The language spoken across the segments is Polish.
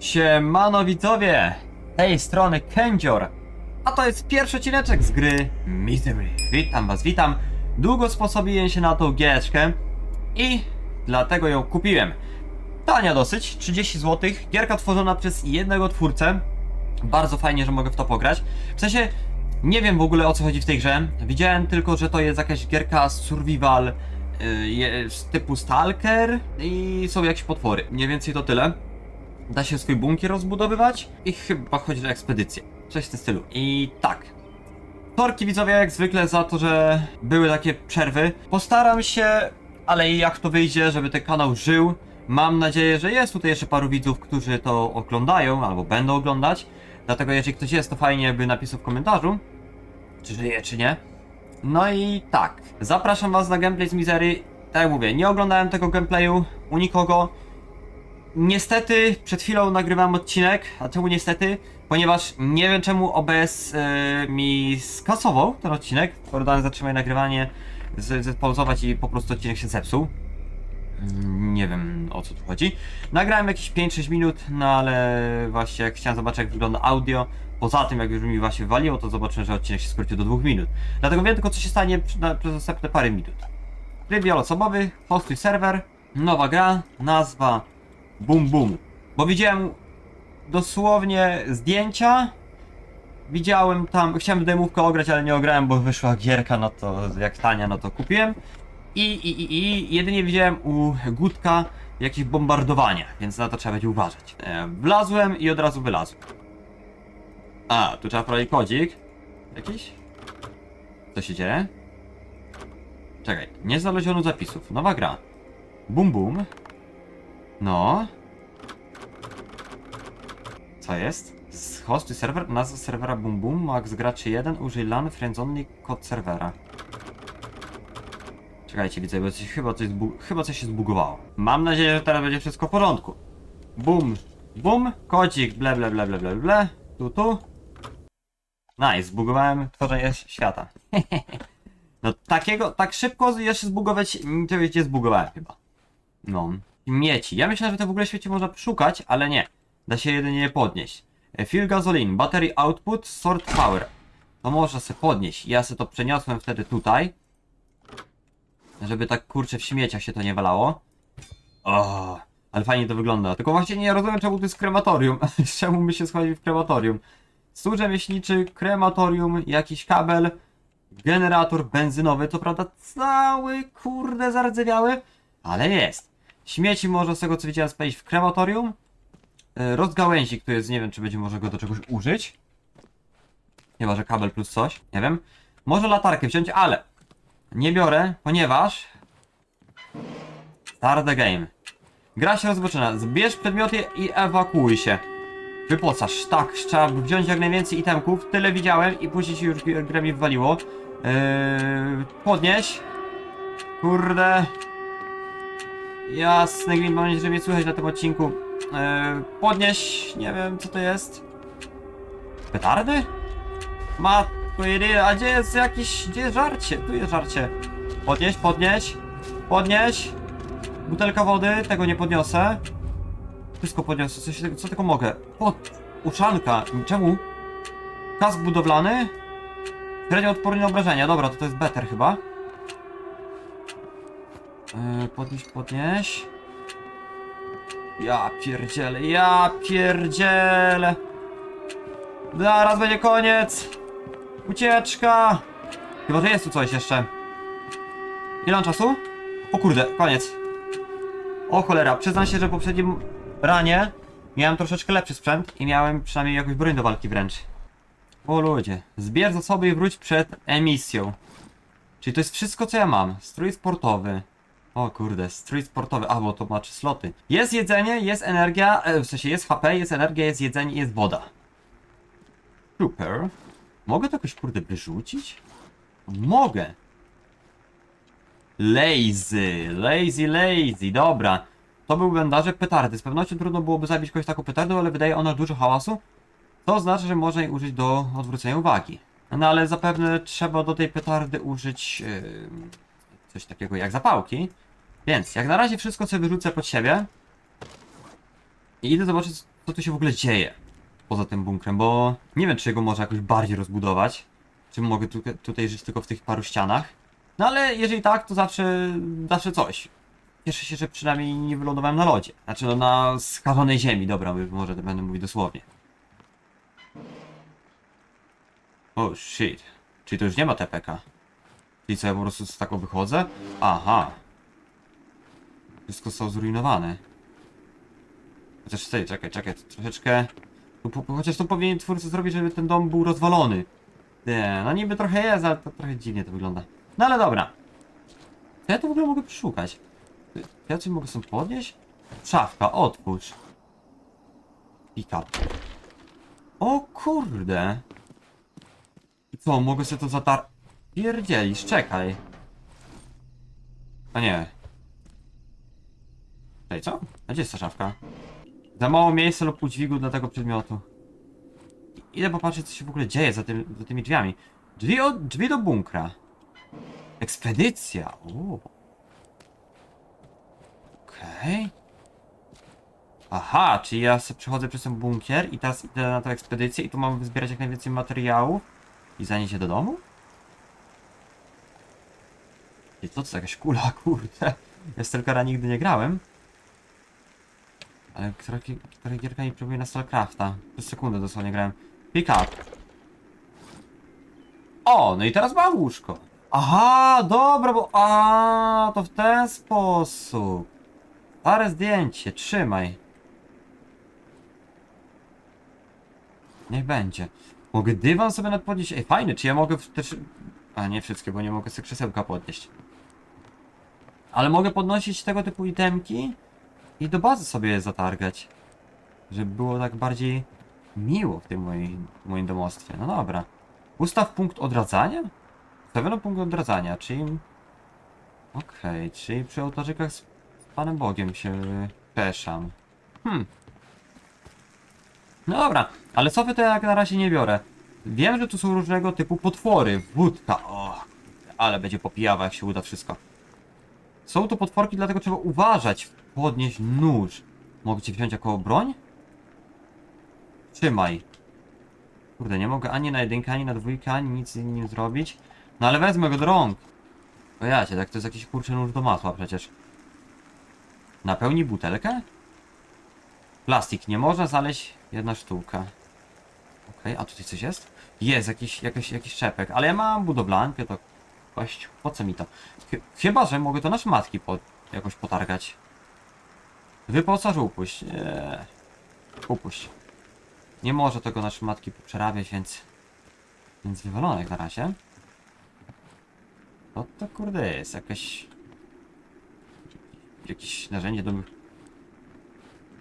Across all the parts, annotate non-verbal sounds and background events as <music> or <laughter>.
Siemano widzowie! Z tej strony Kędzior, a to jest pierwszy odcineczek z gry Misery. Witam was, witam. Długo sposobiłem się na tą giereczkę i dlatego ją kupiłem. Tania dosyć, 30 zł, gierka tworzona przez jednego twórcę. Bardzo fajnie, że mogę w to pograć. W sensie, nie wiem w ogóle o co chodzi w tej grze. Widziałem tylko, że to jest jakaś gierka survival y, z typu Stalker i są jakieś potwory. Mniej więcej to tyle. Da się swój bunkier rozbudowywać i chyba chodzi o ekspedycję. Coś w tym stylu. I tak. Torki widzowie jak zwykle za to, że były takie przerwy. Postaram się, ale jak to wyjdzie, żeby ten kanał żył. Mam nadzieję, że jest tutaj jeszcze paru widzów, którzy to oglądają albo będą oglądać. Dlatego jeżeli ktoś jest, to fajnie by napisał w komentarzu, czy żyje, czy nie. No i tak, zapraszam was na gameplay z Misery. Tak jak mówię, nie oglądałem tego gameplayu u nikogo. Niestety, przed chwilą nagrywałem odcinek, a czemu niestety? Ponieważ nie wiem czemu OBS e, mi skasował ten odcinek. Dałem zatrzymaj nagrywanie, z- i po prostu odcinek się zepsuł. Mm, Nie wiem o co tu chodzi. Nagrałem jakieś 5-6 minut, no ale właśnie jak chciałem zobaczyć jak wygląda audio. Poza tym jak już mi właśnie waliło, to zobaczyłem, że odcinek się skrócił do 2 minut. Dlatego wiem tylko co się stanie przez następne parę minut. Tryb wieloosobowy, hostuj serwer, nowa gra, nazwa Bum Bum. Bo widziałem dosłownie zdjęcia. Widziałem tam, chciałem demówkę ograć, ale nie ograłem, bo wyszła gierka, no to jak tania, no to kupiłem. I, i, i, i jedynie widziałem u Gutka jakieś bombardowania, więc na to trzeba będzie uważać. E, wlazłem i od razu wylazłem. A, tu trzeba wprowadzić kodzik. Jakiś? Co się dzieje? Czekaj, nie znaleziono zapisów. Nowa gra. Bum bum. No. Co jest? Z hosty serwer, nazwa serwera Bum Bum, max graczy 1, użyj LAN, friendzonly, kod serwera. Czekajcie, widzę, bo coś, chyba, coś chyba coś się zbugowało. Mam nadzieję, że teraz będzie wszystko w porządku. Bum, bum, kodzik, ble, ble, ble, ble, ble, ble, tu, tu. Nice, zbugowałem tworzenie świata. <laughs> no takiego, tak szybko jeszcze zbugować, wiecie, zbugowałem chyba. No. Mieci. Ja myślę, że to w ogóle w świecie można szukać, ale nie. Da się jedynie je podnieść. E, Fuel gasoline, battery output, sort power. To można sobie podnieść. Ja sobie to przeniosłem wtedy tutaj. Żeby tak kurczę w śmieciach się to nie walało. O, ale fajnie to wygląda. Tylko właśnie nie rozumiem czemu to jest krematorium. <laughs> czemu my się schodzimy w krematorium. Stół rzemieślniczy, krematorium, jakiś kabel, generator benzynowy. To prawda cały kurde zardzewiały, ale jest. Śmieci można z tego co widziałem spalić w krematorium. E, Rozgałęzik tu jest, nie wiem czy będzie można go do czegoś użyć. Chyba, że kabel plus coś, nie wiem. Może latarkę wziąć, ale nie biorę, ponieważ Start the game. Gra się rozpoczyna. Zbierz przedmioty i ewakuuj się. Wyposaż. Tak, trzeba wziąć jak najwięcej itemków. Tyle widziałem i później się już gr- grę mi wywaliło. Yy, podnieś. Kurde. Jasny gwint, mam nadzieję, że mnie słychać na tym odcinku. Yy, podnieś, nie wiem co to jest. Petardy? Matko jedyna, a gdzie jest jakiś, gdzie jest żarcie? Tu jest żarcie. Podnieś, podnieś, podnieś. Butelka wody, tego nie podniosę. Wszystko podniosę, coś, co tylko mogę. Pod, uszanka, czemu? Kask budowlany? Średnio odporny na obrażenia, dobra, to to jest better chyba. Yy, podnieś, podnieś. Ja pierdzielę, ja pierdzielę. Zaraz będzie koniec. Ucieczka. Chyba, że jest tu coś jeszcze. Ile mam czasu? O kurde, koniec. O cholera, przyznam się, że w poprzednim ranie miałem troszeczkę lepszy sprzęt i miałem przynajmniej jakąś broń do walki wręcz. O ludzie, zbierz zasoby i wróć przed emisją. Czyli to jest wszystko co ja mam. Strój sportowy. O kurde, strój sportowy. A, bo to ma trzy sloty. Jest jedzenie, jest energia, e, w sensie jest HP, jest energia, jest jedzenie jest woda. Super. Mogę to jakoś kurde wyrzucić? Mogę. Lazy, lazy, lazy, dobra. To był bandaże petardy. Z pewnością trudno byłoby zabić kogoś taką petardą, ale wydaje ona dużo hałasu. To oznacza, że można jej użyć do odwrócenia uwagi. No ale zapewne trzeba do tej petardy użyć yy, coś takiego jak zapałki. Więc jak na razie wszystko sobie wyrzucę pod siebie. I idę zobaczyć, co tu się w ogóle dzieje poza tym bunkrem, bo nie wiem, czy go można jakoś bardziej rozbudować, czy mogę tu, tutaj żyć tylko w tych paru ścianach. No ale jeżeli tak, to zawsze, zawsze coś. Cieszę się, że przynajmniej nie wylądowałem na lodzie. Znaczy no na skażonej ziemi, dobra, może to będę mówić dosłownie. Oh shit. Czyli to już nie ma TPK. Czyli co, ja po prostu z taką wychodzę? Aha. Wszystko zostało zrujnowane. Chociaż tutaj, czekaj, czekaj, to troszeczkę... po- Chociaż to powinien twórcy zrobić, żeby ten dom był rozwalony. Nie, no niby trochę jest, ale to trochę dziwnie to wygląda. No ale dobra. Co ja tu w ogóle mogę przeszukać? Ja coś mogę sobie podnieść? Szafka, otwórz. Pick up. O kurde. Co, mogę sobie to zatar... Pierdzielisz, czekaj. A nie. Ej, co? Gdzie jest ta szafka? Za mało miejsca lub udźwigu dla tego przedmiotu. Idę popatrzeć, co się w ogóle dzieje za, tym, za tymi drzwiami. Drzwi, o, drzwi do bunkra. Ekspedycja. Okej. Aha, czyli ja sobie przechodzę przez ten bunkier i teraz idę na tę ekspedycję i tu mam zbierać jak najwięcej materiałów i zanieść je do domu? I to co, jakaś kula, <laughs> kurde. Ja Stalkera nigdy nie grałem. Ale która, która gierka mi próbuje na Stalcrafta. Przez sekundę dosłownie grałem. Pick up. O, no i teraz mam łóżko. Aha, dobra, bo... A, to w ten sposób. Parę zdjęcie, trzymaj. Niech będzie. Mogę dywan sobie podnieść. Ej, fajny, czy ja mogę też... A, nie wszystkie, bo nie mogę sobie krzesełka podnieść. Ale mogę podnosić tego typu itemki i do bazy sobie zatargać. Żeby było tak bardziej miło w tym moim, moim domostwie. No dobra. Ustaw punkt odradzania? Stawiono punkt odradzania, czyli... Okej, czyli przy ołtarzykach z Panem Bogiem się peszam. Hmm. No dobra, ale sofy to ja jak na razie nie biorę. Wiem, że tu są różnego typu potwory. Wódka, o, ale będzie popijawa jak się uda wszystko. Są to potworki, dlatego trzeba uważać. Podnieść nóż. Mogę cię wziąć jako broń? Trzymaj. Kurde, nie mogę ani na jedynkę, ani na dwójkę, ani nic z nim zrobić. No ale wezmę go do rąk. O jacie, tak to jest jakiś kurczę nóż do masła przecież. Napełni butelkę? Plastik, nie można znaleźć jedna sztuka. Okej, a tutaj coś jest? Jest, jakiś, jakiś, jakiś czepek, ale ja mam budowlankę, to... Kość, po co mi to? Chy- Chyba, że mogę to nasz matki po, jakoś potargać. Wyposaż, upuść. Nie. Upuść. Nie może tego nasz matki przerabiać, więc... Więc wywalone jak na razie. No to kurde jest, jakaś... Jakieś narzędzie do...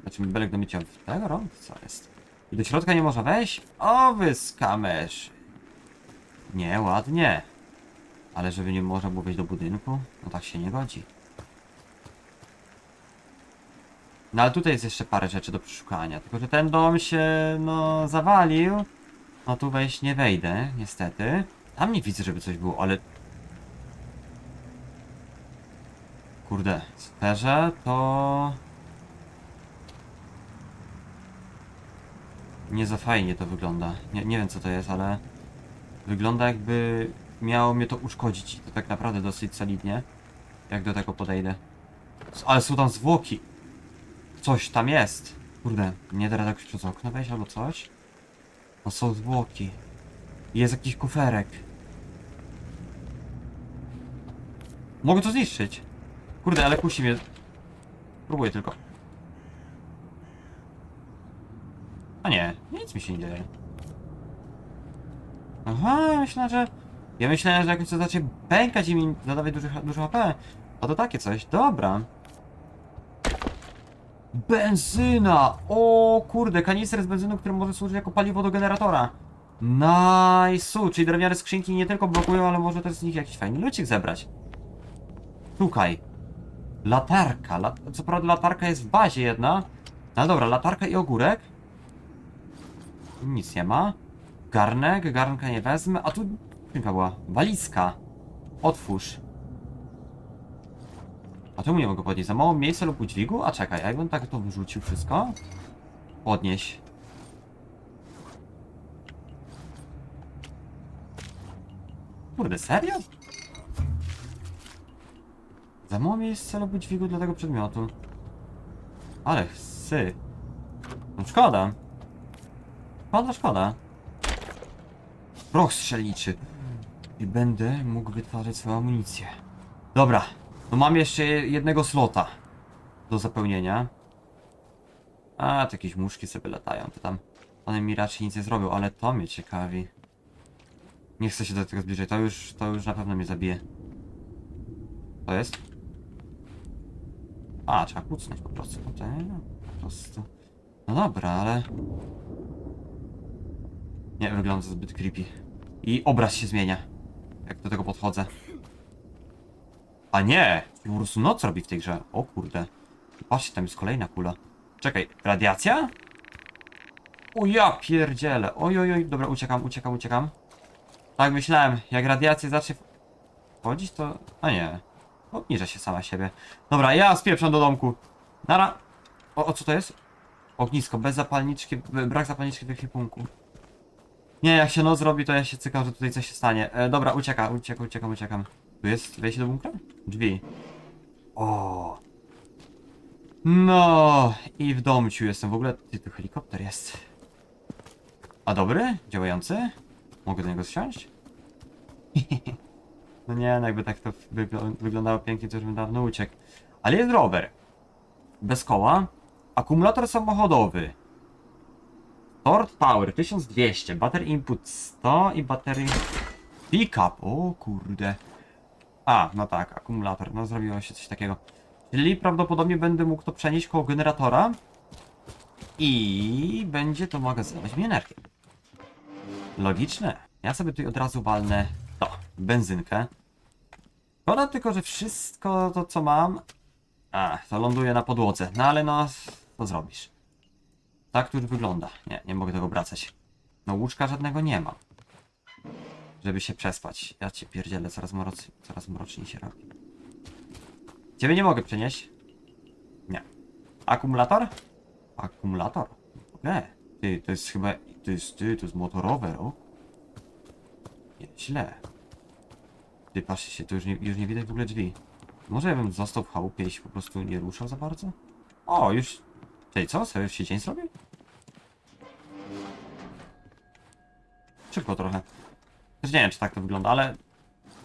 Znaczy belek do mycia tego rąk? Co jest? I do środka nie można wejść? O wy skamerz! Nie, ładnie. Ale żeby nie można było wejść do budynku? No tak się nie godzi. No ale tutaj jest jeszcze parę rzeczy do przeszukania. Tylko, że ten dom się, no, zawalił. No tu wejść nie wejdę, niestety. Tam nie widzę, żeby coś było, ale... Kurde, szczerze, to... Nie za fajnie to wygląda. Nie, nie wiem co to jest, ale... Wygląda jakby miało mnie to uszkodzić. I to tak naprawdę dosyć solidnie. Jak do tego podejdę. Ale są tam zwłoki. Coś tam jest. Kurde, nie rady jakoś przez okno wejść albo coś? No są zwłoki. Jest jakiś kuferek. Mogę to zniszczyć. Kurde, ale kusi mnie. Próbuję tylko. A nie, nic mi się nie dzieje. Aha, myślałem, że... Ja myślałem, że jakoś to zacznie pękać i mi zadawać duży, dużo HP. A to takie coś, dobra. Benzyna! O kurde, kanister z benzyną, który może służyć jako paliwo do generatora. Nice, czyli drewniane skrzynki nie tylko blokują, ale może też z nich jakiś fajny lucik zebrać. Szukaj. Latarka. La... Co prawda latarka jest w bazie jedna. No dobra, latarka i ogórek. Nic nie ma. Garnek, garnka nie wezmę. A tu skrzynka była. Walizka. Otwórz. A czemu nie mogę podnieść? Za mało miejsca lub udźwigu? A czekaj, jakbym tak to wyrzucił wszystko? podnieść. Kurde, serio? Za mało miejsca celowy dźwigu dla tego przedmiotu. Ale sy. No szkoda. Szkoda, szkoda. Proch strzelniczy. I będę mógł wytwarzać swoją amunicję. Dobra. No mam jeszcze jednego slota do zapełnienia. A, to jakieś muszki sobie latają, to tam one mi raczej nic nie zrobią, ale to mnie ciekawi. Nie chcę się do tego zbliżać, to już, to już na pewno mnie zabije. To jest? A, trzeba kucnąć po prostu. No to po prostu. No dobra, ale... Nie, wygląda zbyt creepy. I obraz się zmienia, jak do tego podchodzę. A nie! Po prostu noc robi w tej grze. O kurde. Patrzcie, tam jest kolejna kula. Czekaj, radiacja? O ja pierdzielę. Oj, oj, oj. Dobra, uciekam, uciekam, uciekam. Tak myślałem, jak radiacja zacznie wchodzić, to... A nie. Obniża się sama siebie. Dobra, ja spieprzam do domku. Nara. O, o co to jest? Ognisko, bez zapalniczki, brak zapalniczki w ekwipunku. Nie, jak się noc robi, to ja się cykam, że tutaj coś się stanie. E, dobra, ucieka, uciekam, uciekam, uciekam. Tu jest wejście do bunkra? Drzwi. O. No i w domciu jestem. W ogóle ty, tu helikopter jest. A dobry? Działający? Mogę do niego zsiąść? <laughs> no nie, no jakby tak to wygl wyglądało pięknie, to już bym dawno uciekł. Ale jest rower. Bez koła. Akumulator samochodowy. Stored power 1200, battery input 100 i battery pickup. O kurde. A, no tak, akumulator. No zrobiło się coś takiego. Czyli prawdopodobnie będę mógł to przenieść koło generatora. I będzie to magazynować mi energię. Logiczne. Ja sobie tutaj od razu walnę to, benzynkę. Szkoda tylko, że wszystko to co mam, a, to ląduje na podłodze. No ale no, co zrobisz? Tak to już wygląda. Nie, nie mogę tego obracać. No łóżka żadnego nie ma. Żeby się przespać. Ja cię pierdzielę, coraz, mroc, coraz mroczniej się robi. Ciebie nie mogę przenieść. Nie. Akumulator? Akumulator? Okej. Ty, to jest chyba... To jest, ty, to jest motorower, o. Nie, źle. Ty, patrzcie się, to już nie, już nie widać w ogóle drzwi. Może ja bym został w chałupie i się po prostu nie ruszał za bardzo? O, już... Czyli co? Już się dzień zrobił? Szybko trochę. Też nie wiem, czy tak to wygląda, ale...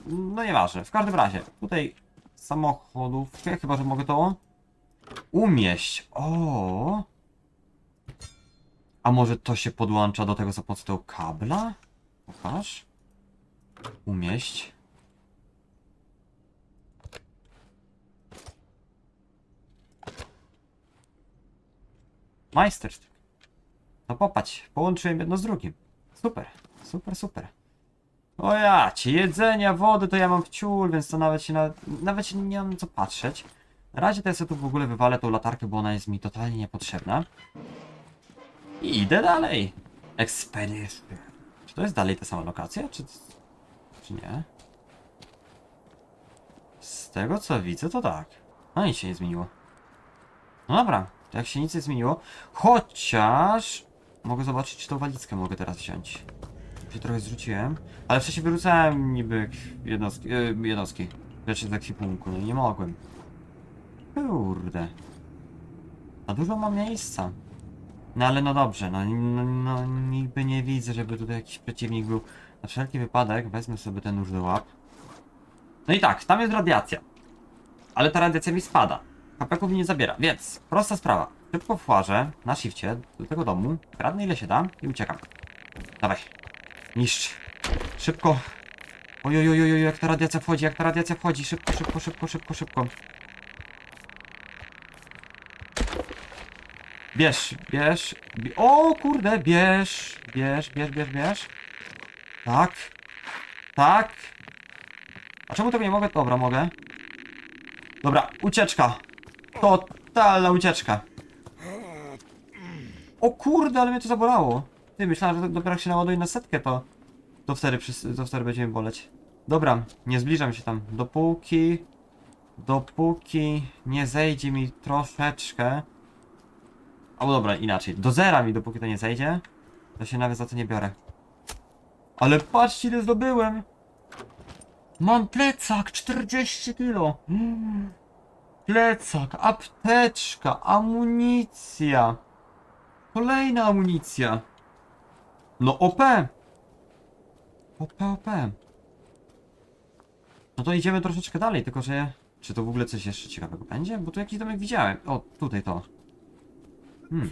No nieważne. W każdym razie, tutaj samochodów... Ja chyba, że mogę to... Umieść. O. A może to się podłącza do tego za pomocą kabla? Pokaż. Umieść. Majstersztyk. No popatrz, połączyłem jedno z drugim. Super, super, super. O ja, ci jedzenia, wody to ja mam w ciul, więc to nawet się na, nawet się nie mam co patrzeć. Na razie to ja sobie tu w ogóle wywalę tą latarkę, bo ona jest mi totalnie niepotrzebna. I idę dalej. Expedition. Czy to jest dalej ta sama lokacja, czy, czy nie? Z tego co widzę, to tak. No nic się nie zmieniło. No dobra, jak się nic nie zmieniło, chociaż mogę zobaczyć, czy tą walizkę mogę teraz wziąć. Się trochę zrzuciłem, ale wcześniej wyrzucałem niby jednostki, e, jednostki rzeczy z ekwipunku, no i nie mogłem. Kurde. A dużo mam miejsca. No ale no dobrze, no, no, no niby nie widzę, żeby tutaj jakiś przeciwnik był. Na wszelki wypadek wezmę sobie ten nóż do łap. No i tak, tam jest radiacja. Ale ta radiacja mi spada. Mi nie zabiera, więc prosta sprawa. Szybko włażę na shifcie do tego domu, kradnę ile się da i uciekam. Dawaj. Niszcz. Szybko. Oj, oj, oj, oj, jak ta radiacja wchodzi, jak ta radiacja wchodzi. Szybko, szybko, szybko, szybko, szybko. Bierz, bierz. Bie o kurde, bierz, bierz, bierz, bierz, bierz. Tak. Tak. A czemu tego nie mogę? Dobra, mogę. Dobra, ucieczka. Totalna ucieczka. O kurde, ale mnie to zabolało. Ty, myślałem, że dopiero jak się naładuje na setkę, to... To wtedy, to wtedy będzie mi boleć. Dobra, nie zbliżam się tam. Dopóki... Dopóki nie zejdzie mi troszeczkę... Albo dobra, inaczej. Do zera mi dopóki to nie zejdzie, to się nawet za to nie biorę. Ale patrzcie ile zdobyłem! Mam plecak 40 kilo. Mm. Plecak, apteczka, amunicja. Kolejna amunicja. No OP. OP, OP. No to idziemy troszeczkę dalej, tylko że... Czy to w ogóle coś jeszcze ciekawego będzie? Bo tu jakiś domek widziałem. O, tutaj to. Hmm.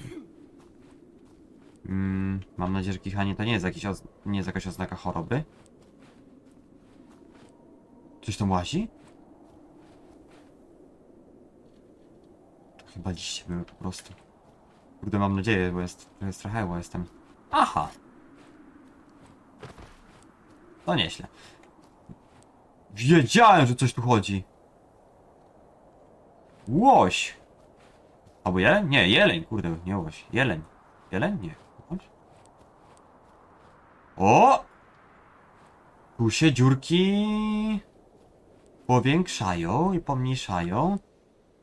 Mm, mam nadzieję, że kichanie to nie jest, jakiś nie jest jakaś oznaka choroby. Coś tam łazi? Chyba liście były po prostu. Kurde, mam nadzieję, bo jest trochę strachę, bo jestem... Aha! To nieźle. Wiedziałem, że coś tu chodzi. Łoś! Albo jeleń? Nie, jeleń, kurde, nie łoś. Jeleń. Jeleń? Nie. O! Tu się dziurki powiększają i pomniejszają.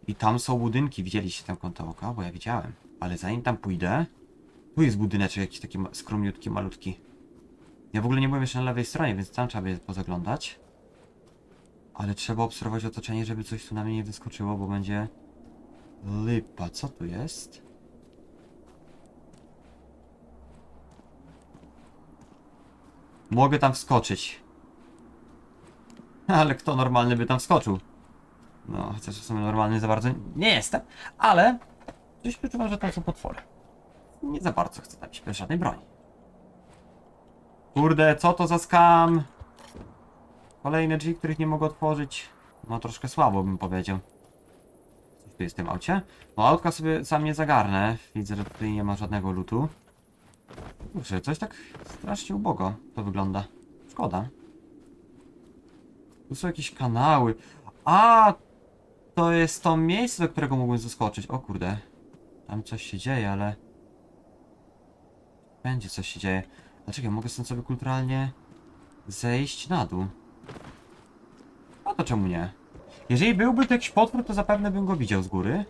I tam są budynki. Widzieliście tam kąta oka? Bo ja widziałem. Ale zanim tam pójdę... Tu jest budyneczek jakiś taki skromniutki, malutki. Ja w ogóle nie byłem jeszcze na lewej stronie, więc tam trzeba by pozaglądać. Ale trzeba obserwować otoczenie, żeby coś tu na mnie nie wyskoczyło, bo będzie... Lipa, co tu jest? Mogę tam wskoczyć. <laughs> Ale kto normalny by tam wskoczył? No, chociaż w sumie normalny za bardzo nie jestem, ale coś wyczuwam, że tam są potwory. Nie za bardzo chcę tam bez żadnej broni. Kurde, co to za skam? Kolejne drzwi, których nie mogę otworzyć. No troszkę słabo bym powiedział. Coś tu jest w tym aucie? No autka sobie sam nie zagarnę. Widzę, że tutaj nie ma żadnego lutu. Kurczę, coś tak strasznie ubogo to wygląda. Szkoda. Tu są jakieś kanały. A, to jest to miejsce, do którego mógłbym zaskoczyć. O kurde. Tam coś się dzieje, ale... Będzie coś się dzieje. Dlaczego mogę stąd sobie kulturalnie zejść na dół? A to czemu nie? Jeżeli byłby to jakiś potwór, to zapewne bym go widział z góry.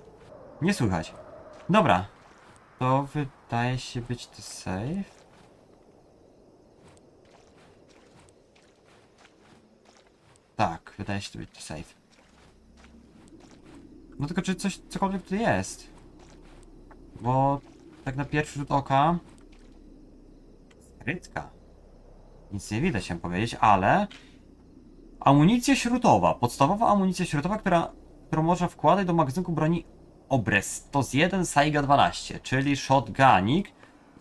Nie słychać. Dobra. To wydaje się być to safe. Tak, wydaje się to być to safe. No tylko czy coś, cokolwiek tu jest? Bo tak na pierwszy rzut oka... Skrytka. Nic nie widać, chciałem powiedzieć, ale... Amunicja śrutowa. Podstawowa amunicja śrutowa, która, którą można wkładać do magazynku broni Obres. To z 1 Saiga 12, czyli shotgunik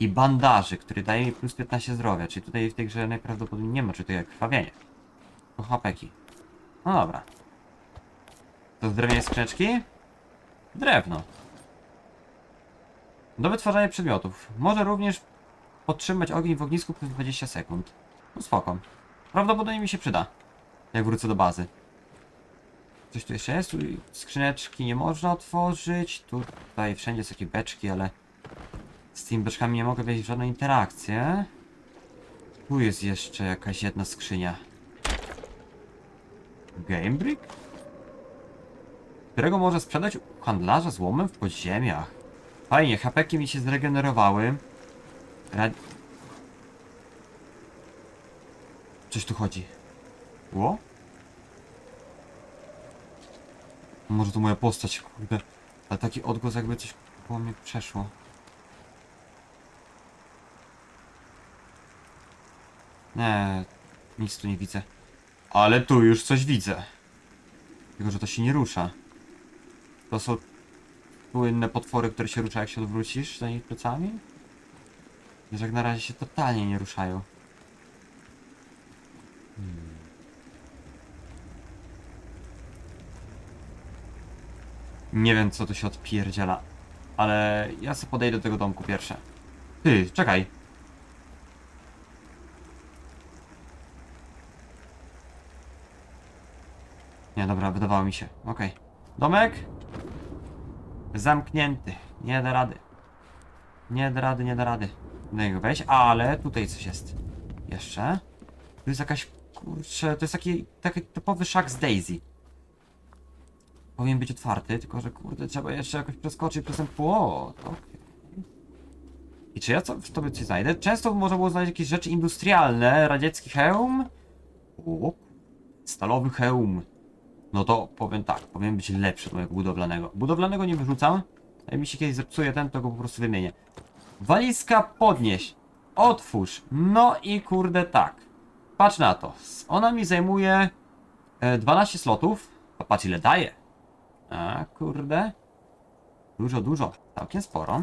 i bandaży, który daje mi plus 15 zdrowia. Czyli tutaj w tej grze najprawdopodobniej nie ma czy to jak krwawienie. To hapeki. No dobra. To z drewnianej skrzyneczki? Drewno. Do wytwarzania przedmiotów. Może również podtrzymać ogień w ognisku przez 20 sekund. No spoko. Prawdopodobnie mi się przyda. Jak wrócę do bazy. Coś tu jeszcze jest? Skrzyneczki nie można otworzyć. Tutaj wszędzie są takie beczki, ale z tymi beczkami nie mogę wejść w żadną interakcję. Tu jest jeszcze jakaś jedna skrzynia. Game Brick? Którego może sprzedać u handlarza złomem w podziemiach. Fajnie, hapeki mi się zregenerowały. Coś tu chodzi. Ło? Może to moja postać, kurde. Ale taki odgłos jakby coś po mnie przeszło. Nie, nic tu nie widzę. Ale tu już coś widzę. Tylko, że to się nie rusza. To są płynne potwory, które się ruszają jak się odwrócisz za ich plecami? Wiesz, jak na razie się totalnie nie ruszają. Hmm. Nie wiem, co tu się odpierdziela. Ale ja sobie podejdę do tego domku pierwsze. Ty, czekaj. Nie, dobra, wydawało mi się. Okej. Domek? Zamknięty. Nie da rady. Nie da rady, nie da rady. Do niego wejść, ale tutaj coś jest. Jeszcze. Tu jest jakaś, kurczę, to jest taki, taki typowy szak z Daisy. Powinien być otwarty, tylko że kurde, trzeba jeszcze jakoś przeskoczyć przez ten płot. Okej. I czy ja co, w tobie coś znajdę? Często można było znaleźć jakieś rzeczy industrialne, radziecki hełm. O, stalowy hełm. No to powiem tak, powinien być lepszy od mojego budowlanego. Budowlanego nie wyrzucam. Jak mi się kiedyś zepsuje ten, to go po prostu wymienię. Walizka podnieś. Otwórz. No i kurde tak. Patrz na to. Ona mi zajmuje e, 12 slotów. A patrz ile daje. A kurde. Dużo, dużo. Całkiem sporo.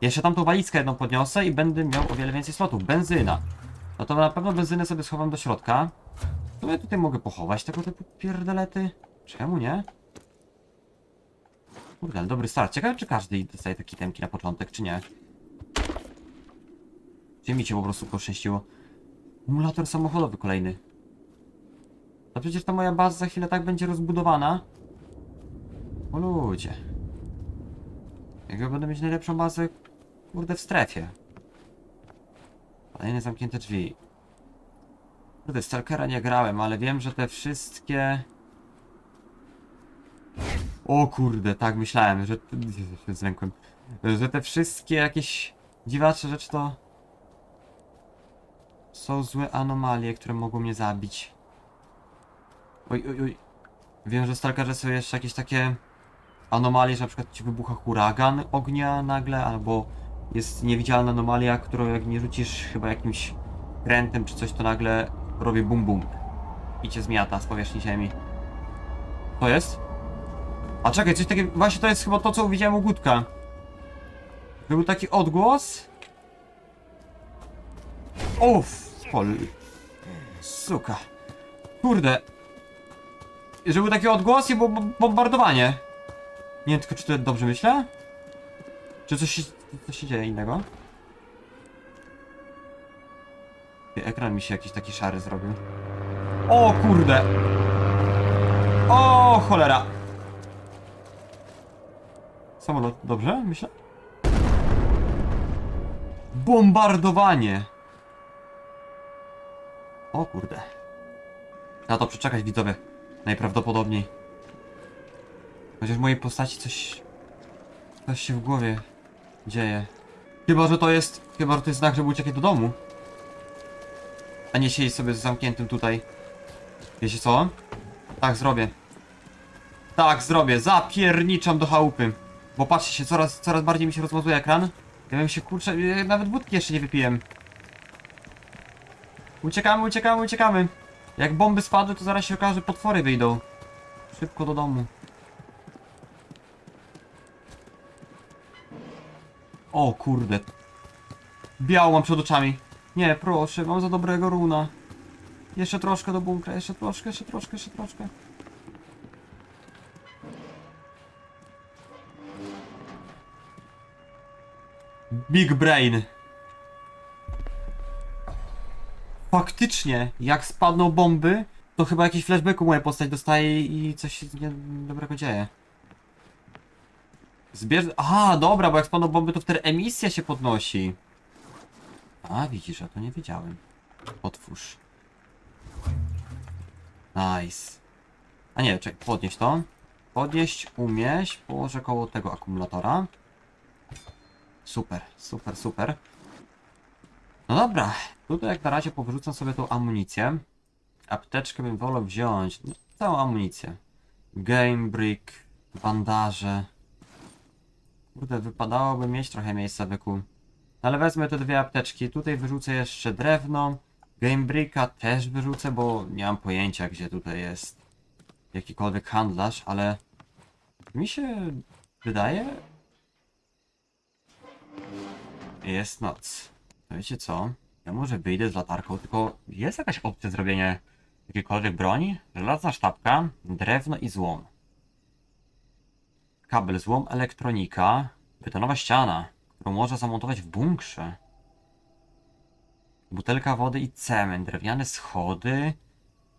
Jeszcze tam tą walizkę jedną podniosę i będę miał o wiele więcej slotów. Benzyna. No to na pewno benzynę sobie schowam do środka. To ja tutaj mogę pochować tego typu pierdelety. Czemu nie? Kurde, dobry start. Ciekawe, czy każdy dostaje takie temki na początek, czy nie. Czy mi się po prostu poszczęściło. Emulator samochodowy kolejny. To przecież ta moja baza za chwilę tak będzie rozbudowana. O ludzie. Jak ja będę mieć najlepszą bazę, kurde, w strefie. Kolejne zamknięte drzwi. Kurde, Stalkera nie grałem, ale wiem, że te wszystkie... O kurde, tak myślałem, że... zlękłem. Że te wszystkie jakieś dziwacze rzeczy to... Są złe anomalie, które mogą mnie zabić. Oj, oj, oj. Wiem, że Stalkerze są jeszcze jakieś takie anomalie, że na przykład ci wybucha huragan ognia nagle, albo jest niewidzialna anomalia, którą jak nie rzucisz chyba jakimś krętem czy coś, to nagle robi bum bum i cię zmiata z powierzchni ziemi. To jest? A czekaj, coś takiego, właśnie to jest chyba to, co widziałem u Gutka. Był taki odgłos. Uff, pol... Suka. Kurde. Że był taki odgłos i było bo- bombardowanie. Nie wiem tylko, czy to dobrze myślę? Czy coś się, coś się dzieje innego? Ty, Ekran mi się jakiś taki szary zrobił. O kurde! O cholera! Samolot, dobrze? Myślę? Bombardowanie! O kurde. Na to przeczekać widzowie. Najprawdopodobniej. Chociaż w mojej postaci coś... Coś się w głowie dzieje. Chyba, że to jest... Chyba, że to jest znak, żeby uciekać do domu. A nie siedzieć sobie z zamkniętym tutaj. Wiecie co? Tak zrobię. Tak zrobię. Zapierniczam do chałupy. Bo patrzcie się, coraz, coraz bardziej mi się rozmazuje ekran. Ja bym się kurczę... ja Nawet wódki jeszcze nie wypiłem. Uciekamy, uciekamy, uciekamy. Jak bomby spadły, to zaraz się okaże, że potwory wyjdą. Szybko do domu. O kurde. Biało mam przed oczami. Nie, proszę, mam za dobrego runa. Jeszcze troszkę do bunkra, jeszcze troszkę, jeszcze troszkę, jeszcze troszkę. Big Brain. Faktycznie, jak spadną bomby, to chyba jakiś flashbacku moja postać dostaje i coś się dobrego dzieje. Zbierz... Aha, dobra, bo jak spadną bomby, to wtedy emisja się podnosi. A, widzisz, ja to nie wiedziałem. Otwórz. Nice. A nie, czekaj, podnieś to. Podnieść, umieść, położę koło tego akumulatora. Super, super, super. No dobra, tutaj jak na razie powyrzucam sobie tą amunicję. Apteczkę bym wolał wziąć, no, całą amunicję. Game brick, bandaże. Kurde, wypadałoby mieć trochę miejsca wyku. Ale wezmę te dwie apteczki. Tutaj wyrzucę jeszcze drewno. Game bricka też wyrzucę, bo nie mam pojęcia, gdzie tutaj jest jakikolwiek handlarz, ale mi się wydaje. Jest noc. Wiecie co? Ja może wyjdę z latarką, tylko jest jakaś opcja zrobienia jakiejkolwiek broni? Żelazna sztabka, drewno i złom. Kabel, złom, elektronika, betonowa ściana, którą można zamontować w bunkrze. Butelka wody i cement, drewniane schody,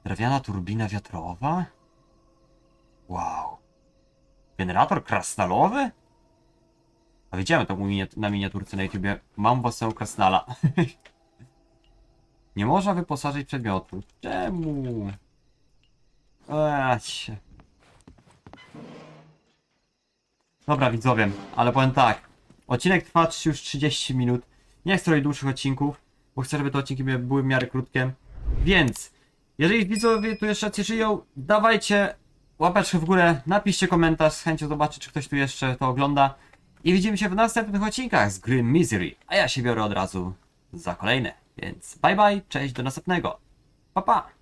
drewniana turbina wiatrowa. Wow. Generator krasnalowy? A widziałem to na miniaturce na YouTubie. Mam własnego krasnala. <laughs> Nie można wyposażyć przedmiotu. Czemu? Ech. Dobra widzowie, ale powiem tak. Odcinek trwa już 30 minut. Nie chcę robić dłuższych odcinków, bo chcę, żeby te odcinki były- w miarę krótkie. Więc, jeżeli widzowie tu jeszcze ci żyją, dawajcie łapeczkę w górę, napiszcie komentarz, z chęcią zobaczę, czy ktoś tu jeszcze to ogląda. I widzimy się w następnych odcinkach z gry Misery. A ja się biorę od razu za kolejne. Więc bye bye, cześć, do następnego. Pa pa!